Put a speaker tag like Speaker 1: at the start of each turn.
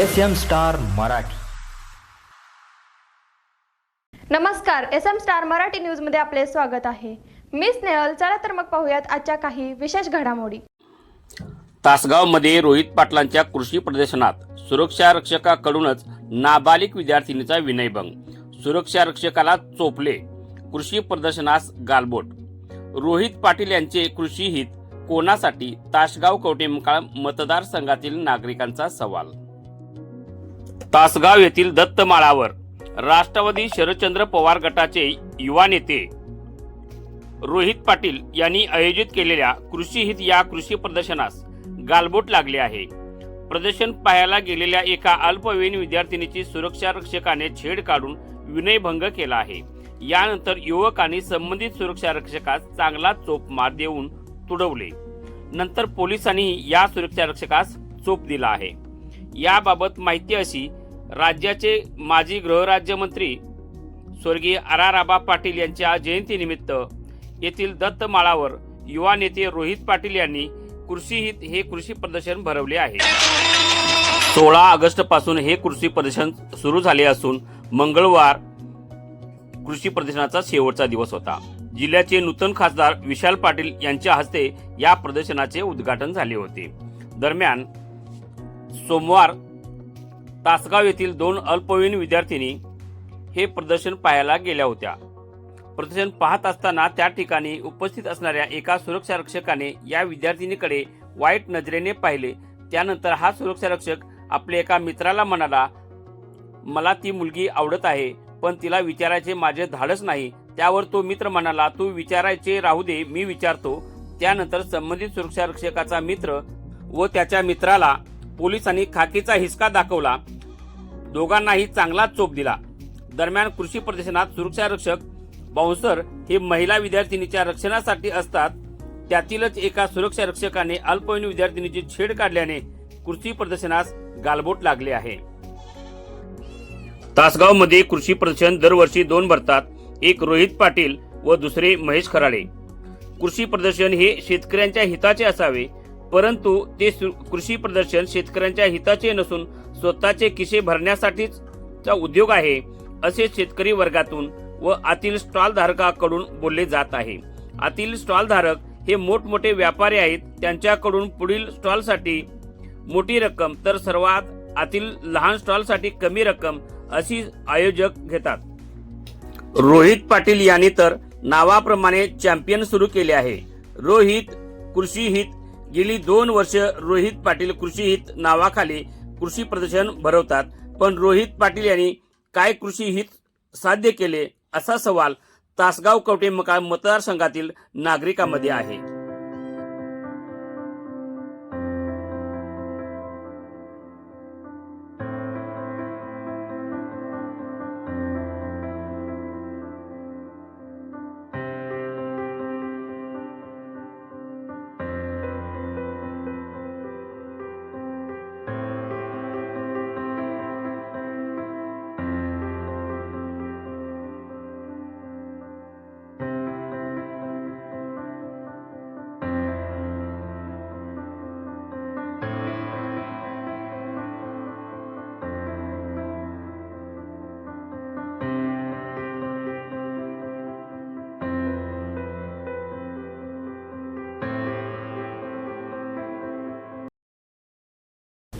Speaker 1: S M star Marathi.
Speaker 2: नमस्कार S M star Marathi न्यूजमध्ये आपले स्वागत आहे. मी स्नेहल चला तर मग पाहूयात आजच्या काही विशेष घडामोडी.
Speaker 3: तासगावमध्ये रोहित पाटलांच्या कृषी प्रदर्शनात सुरक्षा रक्षकाकडूनच नाबालिक विद्यार्थिनीचा विनयभंग. सुरक्षा रक्षकाला चोपले कृषी प्रदर्शनास गालबोट. रोहित पाटील यांचे कृषी हित कोणासाठी? तासगाव कवटेमकाळ मतदारसंघातील नागरिकांचा सवाल. तासगाव येथील दत्तमाळावर राष्ट्रवादी शरदचंद्र पवार गटाचे युवा नेते रोहित पाटील यांनी आयोजित केलेल्या कृषी हित या कृषी प्रदर्शनास गालबोट लागले आहे. प्रदर्शन पाहायला गेलेल्या एका अल्पवयीन विद्यार्थिनीची सुरक्षा रक्षकाने छेड काढून विनयभंग केला आहे. यानंतर युवकांनी संबंधित सुरक्षा रक्षकास चांगला चोप मार देऊन तुडवले. नंतर पोलिसांनी या सुरक्षा रक्षकास चोप दिला आहे. याबाबत माहिती अशी राज्याचे माजी गृहराज्यमंत्री स्वर्गीय आराराबा पाटील यांच्या जयंतीनिमित्त येथील दत्तमाळावर युवा नेते रोहित पाटील यांनी कृषी हित हे कृषी प्रदर्शन भरवले आहे. सोळा ऑगस्टपासून हे कृषी प्रदर्शन सुरू झाले असून मंगळवार कृषी प्रदर्शनाचा शेवटचा दिवस होता. जिल्ह्याचे नूतन खासदार विशाल पाटील यांच्या हस्ते या प्रदर्शनाचे उद्घाटन झाले होते. दरम्यान सोमवार तासगाव येथील दोन अल्पवयीन विद्यार्थिनी हे प्रदर्शन पाहायला गेल्या होत्या. प्रदर्शन पाहत असताना त्या ठिकाणी उपस्थित असणाऱ्या एका सुरक्षा रक्षकाने या विद्यार्थिनीकडे वाईट नजरेने पाहिले. त्यानंतर हा सुरक्षा रक्षक आपल्या एका मित्राला म्हणाला मला ती मुलगी आवडत आहे पण तिला विचारायचे माझे धाडस नाही. त्यावर तो मित्र म्हणाला तू विचारायचे राहू दे मी विचारतो. त्यानंतर संबंधित सुरक्षा रक्षकाचा मित्र व त्याच्या मित्राला पोलिसांनी खाकीचा हिसका दाखवला. दोघांनाही चांगला चोप दिला. दरम्यान कृषी प्रदर्शनात सुरक्षा रक्षक बाउन्सर हे महिला विद्यार्थिनीच्या रक्षणासाठी असतात. त्यातीलच एका सुरक्षा रक्षकाने अल्पवयीन विद्यार्थिनीची छेड काढल्याने कृषी प्रदर्शनास गालबोट लागले आहे. तासगावमध्ये कृषी प्रदर्शन दरवर्षी दोन भरतात. एक रोहित पाटील व दुसरे महेश खराडे. कृषी प्रदर्शन हे शेतकऱ्यांच्या हिताचे असावे परंतु ते कृषी प्रदर्शन शेतकऱ्यांच्या हिताचे नसून स्वतःचे खिसे भरण्यासाठीच चा उद्योग आहे असे शेतकरी वर्गातून व आतील स्टॉल धारकाकडून बोलले जात आहे. आतील स्टॉल धारक हे मोठमोठे व्यापारी आहेत त्यांच्याकडून पुढील स्टॉलसाठी मोठी रक्कम तर सर्वात आतील लहान स्टॉलसाठी कमी रक्कम अशी आयोजक घेतात. रोहित पाटील यांनी तर नावाप्रमाणे चॅम्पियन सुरू केले आहे. रोहित कृषी हित गेली दोन वर्ष रोहित पाटील कृषी हित नावाखाली कृषी प्रदर्शन भरवतात. पण रोहित पाटील यांनी काय कृषी हित साध्य केले असा सवाल तासगाव कवटे मका मतदारसंघातील नागरिकांमध्ये आहे.